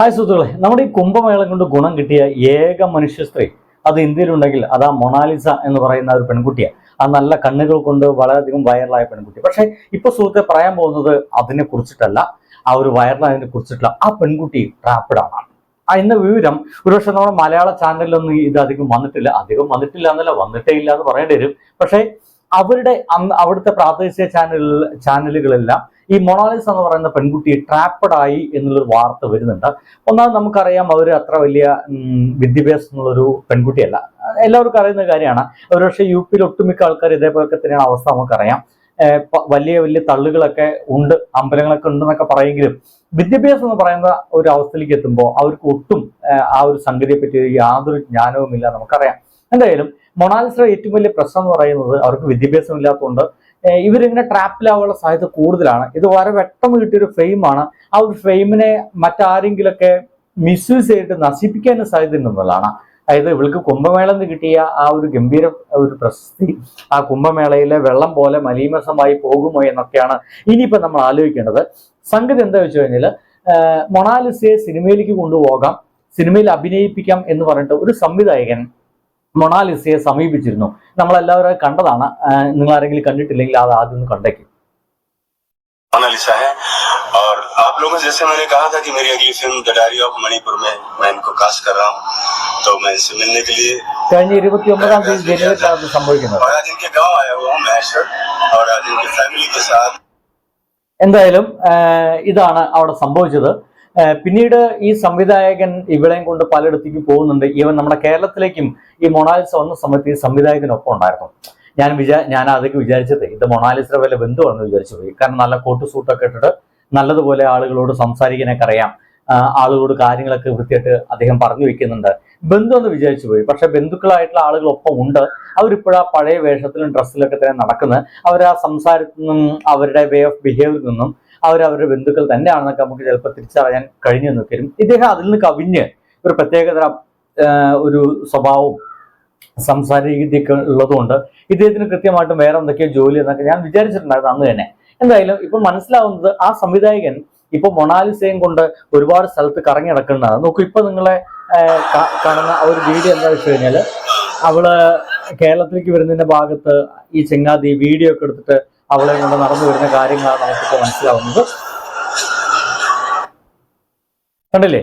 Hi സുഹൃത്തുക്കളെ നമ്മുടെ ഈ കുംഭമേളം കൊണ്ട് ഗുണം കിട്ടിയ ഏക മനുഷ്യ സ്ത്രീ അത് ഇന്ത്യയിലുണ്ടെങ്കിൽ അത് ആ മൊണാലിസ എന്ന് പറയുന്ന ഒരു പെൺകുട്ടിയാണ് ആ നല്ല കണ്ണുകൾ കൊണ്ട് വളരെയധികം വൈറലായ പെൺകുട്ടി. പക്ഷേ ഇപ്പൊ സുഹൃത്തെ പറയാൻ പോകുന്നത് അതിനെ കുറിച്ചിട്ടല്ല ആ ഒരു വൈറലായതിനെ കുറിച്ചിട്ടുള്ള ആ പെൺകുട്ടി ട്രാപ്പിഡാണ് ആ ഇന്ന വിവരം ഒരുപക്ഷെ നമ്മുടെ മലയാള ചാനലിലൊന്നും ഇത് അധികം വന്നിട്ടില്ല. അധികം വന്നിട്ടില്ല എന്നല്ല വന്നിട്ടേ ഇല്ല എന്ന് പറയേണ്ടി വരും. പക്ഷേ അവരുടെ അന്ന് അവിടുത്തെ പ്രാദേശിക ചാനലുകളെല്ലാം ഈ മൊണാലിസ് എന്ന് പറയുന്ന പെൺകുട്ടി ട്രാപ്പഡായി എന്നുള്ളൊരു വാർത്ത വരുന്നുണ്ട്. ഒന്നാമത് നമുക്കറിയാം അവർ അത്ര വലിയ ഉം, വിദ്യാഭ്യാസം എന്നുള്ളൊരു പെൺകുട്ടിയല്ല. എല്ലാവർക്കും അറിയുന്ന കാര്യമാണ്. ഒരുപക്ഷെ യു പിയിൽ ഒട്ടുമിക്ക ആൾക്കാർ ഇതേപോലൊക്കെ തന്നെയാണ് അവസ്ഥ നമുക്കറിയാം. വലിയ വലിയ തള്ളുകളൊക്കെ ഉണ്ട് അമ്പലങ്ങളൊക്കെ ഉണ്ടെന്നൊക്കെ പറയെങ്കിലും വിദ്യാഭ്യാസം എന്ന് പറയുന്ന ഒരു അവസ്ഥയിലേക്ക് എത്തുമ്പോൾ അവർക്ക് ഒട്ടും ആ ഒരു സംഗതിയെ പറ്റി യാതൊരു ജ്ഞാനവുമില്ല നമുക്കറിയാം. എന്തായാലും മൊണാലിസയുടെ ഏറ്റവും വലിയ പ്രശ്നം എന്ന് പറയുന്നത് അവർക്ക് വിദ്യാഭ്യാസം ഇല്ലാത്തതുകൊണ്ട് ഇവരിങ്ങനെ ട്രാപ്പിലാവാനുള്ള സാധ്യത കൂടുതലാണ്. ഇത് വളരെ പെട്ടെന്ന് കിട്ടിയൊരു ഫെയിമാണ് ആ ഒരു ഫെയിമിനെ മറ്റാരെങ്കിലൊക്കെ മിസ്യൂസ് ചെയ്തിട്ട് നശിപ്പിക്കാനും സാധ്യത ഉണ്ടെന്നുള്ളതാണ് അതായത് ഇവൾക്ക് കുംഭമേളയിൽ നിന്ന് കിട്ടിയ ആ ഒരു ഗംഭീര ഒരു പ്രശസ്തി ആ കുംഭമേളയിലെ വെള്ളം പോലെ മലീമസമായി പോകുമോ എന്നൊക്കെയാണ് ഇനിയിപ്പോൾ നമ്മൾ ആലോചിക്കേണ്ടത്. സംഗതി എന്താ വെച്ച് കഴിഞ്ഞാൽ മൊണാലിസയെ സിനിമയിലേക്ക് കൊണ്ടുപോകാം സിനിമയിൽ അഭിനയിപ്പിക്കാം എന്ന് പറഞ്ഞിട്ട് ഒരു സംവിധായകൻ മൊണാലിസയെ സമീപിച്ചിരുന്നു നമ്മളെല്ലാവരും അത് കണ്ടതാണ് ആഹ് നിങ്ങൾ ആരെങ്കിലും കണ്ടിട്ടില്ലെങ്കിൽ അത് ആദ്യം ഒന്ന് കണ്ടേക്കും मोनालिसा है और आप लोगों से जैसे मैंने कहा था कि मेरी अगली film the diary of Manipur में मैं इनको कास्ट कर रहा हूँ तो मैं इनसे मिलने के लिए കഴിഞ്ഞ ഇരുപത്തി ഒമ്പതാം തീയതി ജനുവരിയിലാണ് അത് സംഭവിക്കുന്നത് और आज इनके गांव आया हुआ हूँ महेश्वर और आज इनकी फैमिली के साथ എന്തായാലും ആഹ് ഇതാണ് അവിടെ സംഭവിച്ചത് ആഹ് പിന്നീട് ഈ സംവിധായകൻ ഇവിടെയും കൊണ്ട് പലയിടത്തേക്ക് പോകുന്നുണ്ട്. ഈവൻ നമ്മുടെ കേരളത്തിലേക്കും ഈ മൊണാലിസ വന്ന സമയത്ത് ഈ സംവിധായകനൊപ്പം ഉണ്ടായിരുന്നു. ഞാൻ വിചാ ഞാൻ അതൊക്കെ വിചാരിച്ചത് ഇത് മൊണാലിസയുടെ വല്ല ബന്ധുവാണെന്ന് വിചാരിച്ചു പോയി. കാരണം നല്ല കോട്ട് സൂട്ടൊക്കെ ഇട്ടിട്ട് നല്ലതുപോലെ ആളുകളോട് സംസാരിക്കാനൊക്കെ അറിയാം. ആളുകളോട് കാര്യങ്ങളൊക്കെ വൃത്തിയായിട്ട് അദ്ദേഹം പറഞ്ഞു വെക്കുന്നുണ്ട്. ബന്ധു എന്ന് വിചാരിച്ചു പോയി. പക്ഷെ ബന്ധുക്കളായിട്ടുള്ള ആളുകളൊപ്പം ഉണ്ട്. അവരിപ്പോഴാ പഴയ വേഷത്തിലും ഡ്രസ്സിലൊക്കെ തന്നെ നടക്കുന്നത്. അവർ ആ സംസാരത്തിൽ നിന്നും അവരുടെ വേ ഓഫ് ബിഹേവിയറിൽ നിന്നും അവർ അവരുടെ ബന്ധുക്കൾ തന്നെയാണെന്നൊക്കെ നമുക്ക് ചിലപ്പോൾ തിരിച്ചറിയാൻ കഴിഞ്ഞു എന്ന് തരും ഇദ്ദേഹം അതിൽ നിന്ന് കവിഞ്ഞ് ഒരു പ്രത്യേകതരം ഒരു സ്വഭാവവും സംസാര രീതിയൊക്കെ ഉള്ളതുകൊണ്ട് ഇദ്ദേഹത്തിന് കൃത്യമായിട്ടും വേറെ എന്തൊക്കെയോ ജോലി എന്നൊക്കെ ഞാൻ വിചാരിച്ചിട്ടുണ്ടായിരുന്നു അന്ന് തന്നെ. എന്തായാലും ഇപ്പം മനസ്സിലാവുന്നത് ആ സംവിധായകൻ ഇപ്പൊ മൊണാലിസയും കൊണ്ട് ഒരുപാട് സ്ഥലത്ത് കറങ്ങി നടക്കുന്നതാണ്. നോക്കൂ ഇപ്പൊ നിങ്ങളെ കാണുന്ന ഒരു വീഡിയോ എന്താ വെച്ച് കഴിഞ്ഞാൽ അവൾ കേരളത്തിലേക്ക് വരുന്നതിന്റെ ഭാഗത്ത് ഈ ചെങ്ങാതി വീഡിയോ ഒക്കെ എടുത്തിട്ട് അവളെ കൊണ്ട് നടന്നു വരുന്ന കാര്യങ്ങളാണ് നമുക്കിപ്പോ മനസ്സിലാവുന്നത്. കണ്ടില്ലേ?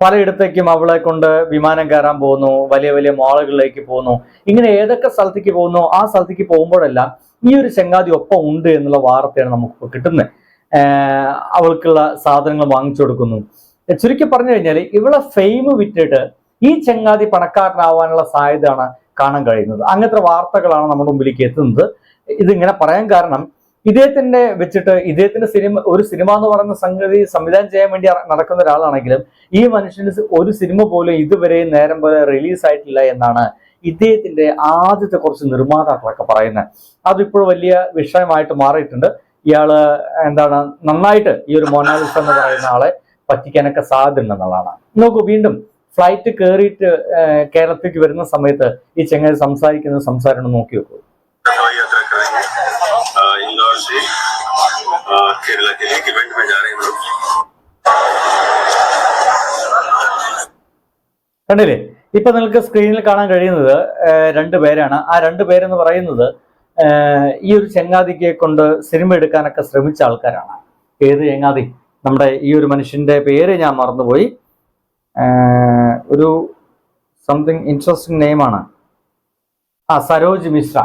പലയിടത്തേക്കും അവളെ കൊണ്ട് വിമാനം കയറാൻ പോകുന്നു വലിയ വലിയ മാളുകളിലേക്ക് പോകുന്നു. ഇങ്ങനെ ഏതൊക്കെ സ്ഥലത്തേക്ക് പോകുന്നു ആ സ്ഥലത്തേക്ക് പോകുമ്പോഴെല്ലാം ഈ ഒരു ചെങ്ങാതി ഒപ്പം ഉണ്ട് എന്നുള്ള വാർത്തയാണ് നമുക്കിപ്പോൾ കിട്ടുന്നത്. അവൾക്കുള്ള സാധനങ്ങൾ വാങ്ങിച്ചു കൊടുക്കുന്നു. ചുരുക്കി പറഞ്ഞു കഴിഞ്ഞാൽ ഇവളെ ഫെയിം വിറ്റിട്ട് ഈ ചെങ്ങാതി പണക്കാരനാവാനുള്ള സാധ്യതയാണ് കാണാൻ കഴിയുന്നത്. അങ്ങനത്തെ വാർത്തകളാണ് നമ്മുടെ മുമ്പിലേക്ക് എത്തുന്നത്. ഇതിങ്ങനെ പറയാൻ കാരണം ഇദ്ദേഹത്തിന്റെ വെച്ചിട്ട് ഇദ്ദേഹത്തിന്റെ സിനിമ ഒരു സിനിമ എന്ന് പറയുന്ന സംഗതി സംവിധാനം ചെയ്യാൻ വേണ്ടി നടക്കുന്ന ഒരാളാണെങ്കിലും ഈ മനുഷ്യന് ഒരു സിനിമ പോലും ഇതുവരെ നേരം പോലെ റിലീസ് ആയിട്ടില്ല എന്നാണ് ഇദ്ദേഹത്തിന്റെ ആദ്യത്തെ കുറച്ച് നിർമ്മാതാക്കളൊക്കെ പറയുന്നത്. അതിപ്പോൾ വലിയ വിഷയമായിട്ട് മാറിയിട്ടുണ്ട്. ഇയാൾ എന്താണ് നന്നായിട്ട് ഈ ഒരു മൊനാലിസ എന്ന് പറയുന്ന ആളെ പറ്റിക്കാനൊക്കെ സാധ്യത എന്നുള്ളതാണ്. നോക്കൂ വീണ്ടും ഫ്ലൈറ്റ് കയറിയിട്ട് കേരളത്തിലേക്ക് വരുന്ന സമയത്ത് ഈ ചെങ്ങായി സംസാരിക്കുന്ന സംസാരം നോക്കി വെക്കൂ. കണ്ടില്ലേ? ഇപ്പൊ നിങ്ങൾക്ക് സ്ക്രീനിൽ കാണാൻ കഴിയുന്നത് രണ്ടു പേരാണ്. ആ രണ്ടു പേരെന്ന് പറയുന്നത് ഈ ഒരു ചെങ്ങാതിക്കെ കൊണ്ട് സിനിമ എടുക്കാനൊക്കെ ശ്രമിച്ച ആൾക്കാരാണ്. ഏത് ചെങ്ങാതി? നമ്മുടെ ഈ ഒരു മനുഷ്യന്റെ പേര് ഞാൻ മറന്നുപോയി. ഒരു സംതിങ് ഇൻട്രസ്റ്റിംഗ് നെയിമാണ് ആ സരോജ് മിശ്ര.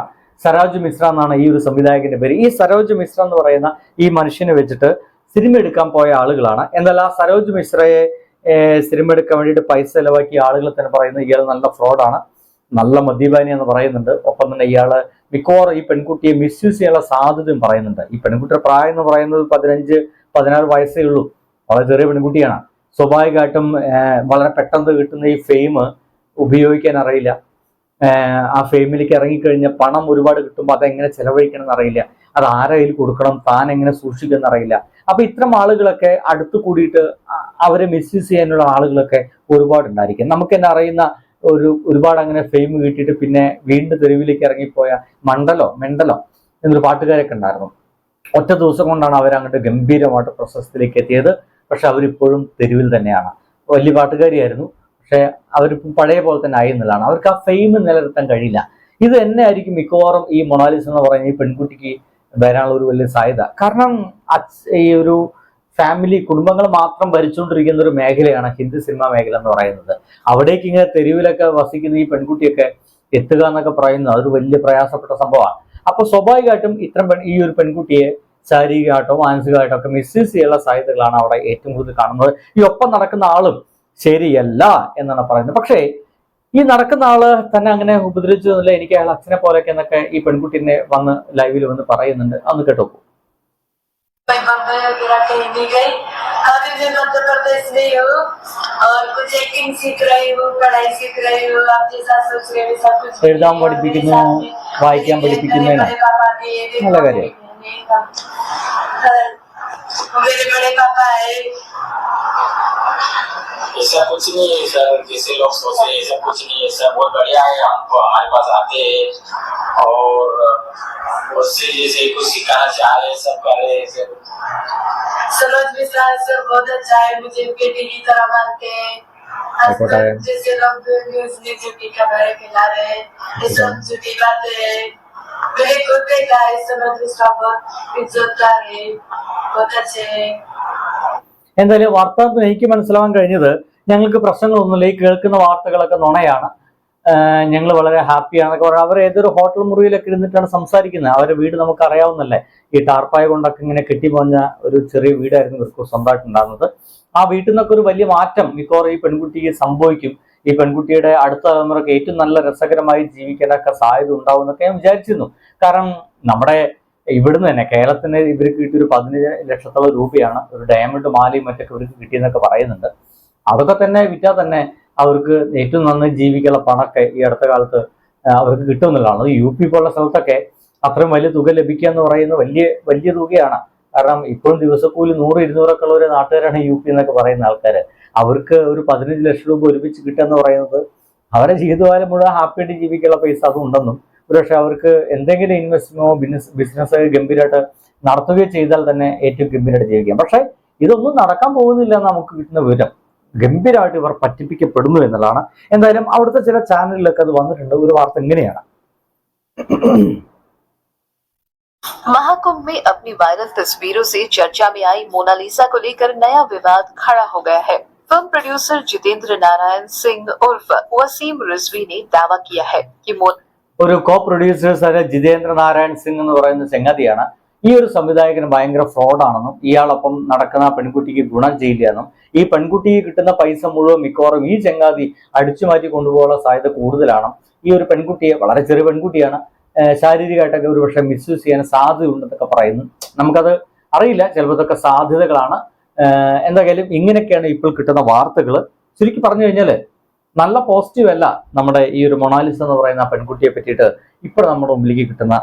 സരോജ് മിശ്ര എന്നാണ് ഈ ഒരു സംവിധായകന്റെ പേര്. ഈ സരോജ് മിശ്ര എന്ന് പറയുന്ന ഈ മനുഷ്യനെ വെച്ചിട്ട് സിനിമ എടുക്കാൻ പോയ ആളുകളാണ്. എന്നാൽ ആ സരോജ് മിശ്രയെ സിനിമ എടുക്കാൻ വേണ്ടിയിട്ട് പൈസ ചെലവാക്കിയ ആളുകൾ തന്നെ പറയുന്നത് ഇയാൾ നല്ല ഫ്രോഡാണ് നല്ല മദ്യപാനി എന്ന് പറയുന്നുണ്ട്. ഒപ്പം തന്നെ ഇയാൾ മിക്കവാറും ഈ പെൺകുട്ടിയെ മിസ്യൂസ് ചെയ്യാനുള്ള സാധ്യതയും പറയുന്നുണ്ട്. ഈ പെൺകുട്ടിയുടെ പ്രായം എന്ന് പറയുന്നത് പതിനഞ്ച് പതിനാറ് വയസ്സേ ഉള്ളൂ. വളരെ ചെറിയ പെൺകുട്ടിയാണ്. സ്വാഭാവികമായിട്ടും വളരെ പെട്ടെന്ന് കിട്ടുന്ന ഈ ഫെയിം ഉപയോഗിക്കാൻ അറിയില്ല. ആ ഫെയിമിലേക്ക് ഇറങ്ങിക്കഴിഞ്ഞ പണം ഒരുപാട് കിട്ടുമ്പോൾ അതെങ്ങനെ ചെലവഴിക്കണം എന്നറിയില്ല അത് ആരയിൽ കൊടുക്കണം താൻ എങ്ങനെ സൂക്ഷിക്കണം എന്നറിയില്ല അപ്പൊ ഇത്തരം ആളുകളൊക്കെ അടുത്ത് കൂടിയിട്ട് അവരെ മിസ്യൂസ് ചെയ്യാനുള്ള ആളുകളൊക്കെ ഒരുപാട് ഉണ്ടായിരിക്കും നമുക്ക് തന്നെ അറിയുന്ന ഒരു ഒരുപാട് അങ്ങനെ ഫെയിം കിട്ടിയിട്ട് പിന്നെ വീണ്ടും തെരുവിലേക്ക് ഇറങ്ങിപ്പോയ മണ്ടലോ മെണ്ടലോ എന്നൊരു പാട്ടുകാരൊക്കെ ഉണ്ടായിരുന്നു. ഒറ്റ ദിവസം കൊണ്ടാണ് അവർ അങ്ങോട്ട് ഗംഭീരമായിട്ട് പ്രശസ്തിയിലേക്ക് എത്തിയത്. പക്ഷെ അവരിപ്പോഴും തെരുവിൽ തന്നെയാണ്. വലിയ പാട്ടുകാരിയായിരുന്നു. പക്ഷെ അവരിപ്പം പഴയ പോലെ തന്നെ ആയി അവർക്ക് ആ ഫെയിം നിലനിർത്താൻ കഴിയില്ല. ഇത് തന്നെ ആയിരിക്കും മിക്കവാറും ഈ മൊണാലിസ് എന്ന് പറയുന്ന ഈ പെൺകുട്ടിക്ക് വരാനുള്ള ഒരു വലിയ സാധ്യത. കാരണം ഈ ഒരു ഫാമിലി കുടുംബങ്ങൾ മാത്രം ഭരിച്ചുകൊണ്ടിരിക്കുന്ന ഒരു മേഖലയാണ് ഹിന്ദി സിനിമാ മേഖല എന്ന് പറയുന്നത്. അവിടേക്ക് ഇങ്ങനെ തെരുവിലൊക്കെ വസിക്കുന്ന ഈ പെൺകുട്ടിയൊക്കെ എത്തുക എന്നൊക്കെ പറയുന്നത് അതൊരു വലിയ പ്രയാസപ്പെട്ട സംഭവമാണ്. അപ്പൊ സ്വാഭാവികമായിട്ടും ഇത്തരം പെൺ ഈ ഒരു പെൺകുട്ടിയെ ശാരീരികമായിട്ടോ മാനസികമായിട്ടോ ഒക്കെ മിസ്യൂസ് ചെയ്യാനുള്ള സാധ്യതകളാണ് അവിടെ ഏറ്റവും കൂടുതൽ കാണുന്നത്. ഈ ഒപ്പം നടക്കുന്ന ആളും ശരിയല്ല എന്നാണ് പറയുന്നത്. പക്ഷേ ഈ നടക്കുന്ന ആൾ തന്നെ അങ്ങനെ ഉപദ്രവിച്ചു എന്നില്ല എനിക്ക് അയാൾ അച്ഛനെ പോലെയൊക്കെ എന്നൊക്കെ ഈ പെൺകുട്ടിനെ വന്ന് ലൈവിൽ വന്ന് പറയുന്നുണ്ട്. അന്ന് കേട്ടോ वीडियो करते करते इसलिए हो और कुछ एक्टिंग सीख रही हो पढ़ाई सीख रही हो आप जैसा सोच रहे हो सब कुछ एकदम बड़ी पिकी में भाई क्या बड़ी पिकी में। ना लगा हाँ। रहे मेरे बड़े पापा है। ऐसा कुछ नहीं है सर जैसे लोग सोचे ऐसा कुछ नहीं है सर। बहुत बढ़िया है हमको हमारे पास आते हैं और उससे जैसे कुछ सिखाना चाह रहे सब कर रहे हैं सरोज विश्वास सर बहुत अच्छा है मुझे बेटी की तरह मानते हैं रिपोर्टर है। आजकल जैसे लोग न्यूज में झूठी खबरें फैला रहे हैं ये सब झूठी बातें हैं मेरे खुद देखा है सरोज विश्वास बहुत इज्जतदार है बहुत अच्छे हैं എന്തായാലും വാർത്താ എനിക്ക് മനസ്സിലാവാൻ കഴിഞ്ഞത് ഞങ്ങൾക്ക് പ്രശ്നങ്ങളൊന്നുമില്ല ഈ കേൾക്കുന്ന വാർത്തകളൊക്കെ നുണയാണ് ഞങ്ങൾ വളരെ ഹാപ്പിയാണെന്നൊക്കെ പറഞ്ഞാൽ അവർ ഏതൊരു ഹോട്ടൽ മുറിയിലൊക്കെ ഇരുന്നിട്ടാണ് സംസാരിക്കുന്നത് അവരുടെ വീട് നമുക്ക് അറിയാവുന്നല്ലേ ഈ ടാർപ്പായ കൊണ്ടൊക്കെ ഇങ്ങനെ കെട്ടിപ്പോഞ്ഞ ഒരു ചെറിയ വീടായിരുന്നു ഇവർക്ക് സ്വന്തമായിട്ടുണ്ടാകുന്നത് ആ വീട്ടിൽ നിന്നൊക്കെ ഒരു വലിയ മാറ്റം മിക്കവാറും ഈ പെൺകുട്ടിക്ക് സംഭവിക്കും. ഈ പെൺകുട്ടിയുടെ അടുത്ത തലമുറയ്ക്ക് ഏറ്റവും നല്ല രസകരമായി ജീവിക്കാനൊക്കെ സാധ്യത ഉണ്ടാവും എന്നൊക്കെ ഞാൻ വിചാരിച്ചിരുന്നു. കാരണം നമ്മുടെ ഇവിടുന്ന് തന്നെ കേരളത്തിന് ഇവർക്ക് കിട്ടിയൊരു പതിനഞ്ച് ലക്ഷത്തോളം രൂപയാണ് ഒരു ഡയമണ്ട് മാലയും മറ്റൊക്കെ ഇവർക്ക് കിട്ടിയെന്നൊക്കെ പറയുന്നുണ്ട്. അതൊക്കെ തന്നെ വിറ്റാൽ തന്നെ അവർക്ക് ഏറ്റവും നന്നായി ജീവിക്കാനുള്ള പണമൊക്കെ ഈ അടുത്ത കാലത്ത് അവർക്ക് കിട്ടുമെന്നുള്ളതാണ് യു പി പോലുള്ള സ്ഥലത്തൊക്കെ അത്രയും വലിയ തുക ലഭിക്കുക എന്ന് പറയുന്നത് വലിയ വലിയ തുകയാണ്. കാരണം ഇപ്പോഴും ദിവസക്കൂലി നൂറ് ഇരുന്നൂറൊക്കെ ഉള്ള ഒരു നാട്ടുകാരാണ് യു പി എന്നൊക്കെ പറയുന്ന ആൾക്കാർ അവർക്ക് ഒരു പതിനഞ്ച് ലക്ഷം രൂപ ഒരുമിച്ച് കിട്ടുക എന്ന് പറയുന്നത് അവരെ ജീവിതകാലം മുഴുവൻ ഹാപ്പിയായിട്ട് ജീവിക്കാനുള്ള പൈസ അതും ഉണ്ടെന്നും ഒരുപക്ഷെ അവർക്ക് എന്തെങ്കിലും ഇൻവെസ്റ്റ്മെന്റോ ബിസിനസ് ബിസിനസ് ഗംഭീരമായിട്ട് നടത്തുകയോ ചെയ്താൽ തന്നെ ഏറ്റവും ഗംഭീരമായിട്ട് ജീവിക്കാം. പക്ഷേ ഇതൊന്നും നടക്കാൻ പോകുന്നില്ല നമുക്ക് കിട്ടുന്ന വിവരം. ഗംഭീരമായിട്ട് ഇവർ പറ്റിപ്പിക്കപ്പെടുന്നു എന്നുള്ളതാണ് എന്തായാലും അവിടുത്തെ ചില ചാനലിലൊക്കെ അത് വന്നിട്ടുണ്ട് ഒരു വാർത്ത ഇങ്ങനെയാണ് महाकुंभ में अपनी वायरल तस्वीरों से चर्चा में आई मोनालिसा को लेकर नया विवाद खड़ा हो गया है फिल्म प्रोड्यूसर जितेंद्र नारायण सिंह उर्फ वसीम रिजवी ने दावा किया है कि मोन ഒരു കോ പ്രൊഡ്യൂസേഴ്സായ ജിതേന്ദ്ര നാരായൺ സിംഗ് എന്ന് പറയുന്ന ചങ്ങാതിയാണ് ഈ ഒരു സംവിധായകന് ഭയങ്കര ഫ്രോഡാണെന്നും ഇയാളൊപ്പം നടക്കുന്ന പെൺകുട്ടിക്ക് ഗുണം ചെയ്യില്ലെന്നും ഈ പെൺകുട്ടിക്ക് കിട്ടുന്ന പൈസ മുഴുവൻ മിക്കവാറും ഈ ചങ്ങാതി അടിച്ചു മാറ്റി കൊണ്ടുപോകാനുള്ള സാധ്യത കൂടുതലാണ് ഈ ഒരു പെൺകുട്ടിയെ വളരെ ചെറിയ പെൺകുട്ടിയാണ് ശാരീരികമായിട്ടൊക്കെ ഒരു പക്ഷേ മിസ്യൂസ് ചെയ്യാൻ സാധ്യതയുണ്ടെന്നൊക്കെ പറയുന്നു. നമുക്കത് അറിയില്ല ചിലപ്പോൾ ഇതൊക്കെ സാധ്യതകളാണ് എന്തായാലും ഇങ്ങനെയൊക്കെയാണ് ഇപ്പോൾ കിട്ടുന്ന വാർത്തകൾ ചുരുക്കി പറഞ്ഞു കഴിഞ്ഞാൽ നല്ല പോസിറ്റീവ് അല്ല നമ്മുടെ ഈ ഒരു മൊണാലിസ് എന്ന് പറയുന്ന പെൺകുട്ടിയെ പറ്റിയിട്ട് ഇപ്പോൾ നമ്മുടെ മുമ്പിലേക്ക് കിട്ടുന്ന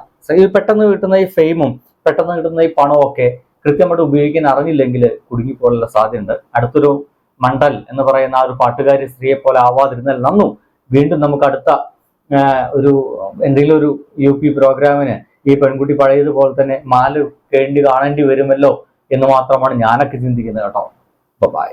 പെട്ടെന്ന് കിട്ടുന്ന ഈ ഫെയിമും പെട്ടെന്ന് കിട്ടുന്ന ഈ പണമൊക്കെ കൃത്യമായിട്ട് ഉപയോഗിക്കാൻ അറിഞ്ഞില്ലെങ്കിൽ കുടുങ്ങിപ്പോലുള്ള സാധ്യതയുണ്ട്. അടുത്തൊരു മണ്ഡൽ എന്ന് പറയുന്ന ആ ഒരു പാട്ടുകാരി സ്ത്രീയെ പോലെ ആവാതിരുന്നാൽ നന്നു. വീണ്ടും നമുക്ക് അടുത്ത ഒരു എന്തെങ്കിലും ഒരു യു പി പ്രോഗ്രാമിന് ഈ പെൺകുട്ടി പഴയതുപോലെ തന്നെ മാല കേണ്ടി കാണേണ്ടി വരുമല്ലോ എന്ന് മാത്രമാണ് ഞാനൊക്കെ ചിന്തിക്കുന്നത് കേട്ടോ. ബൈ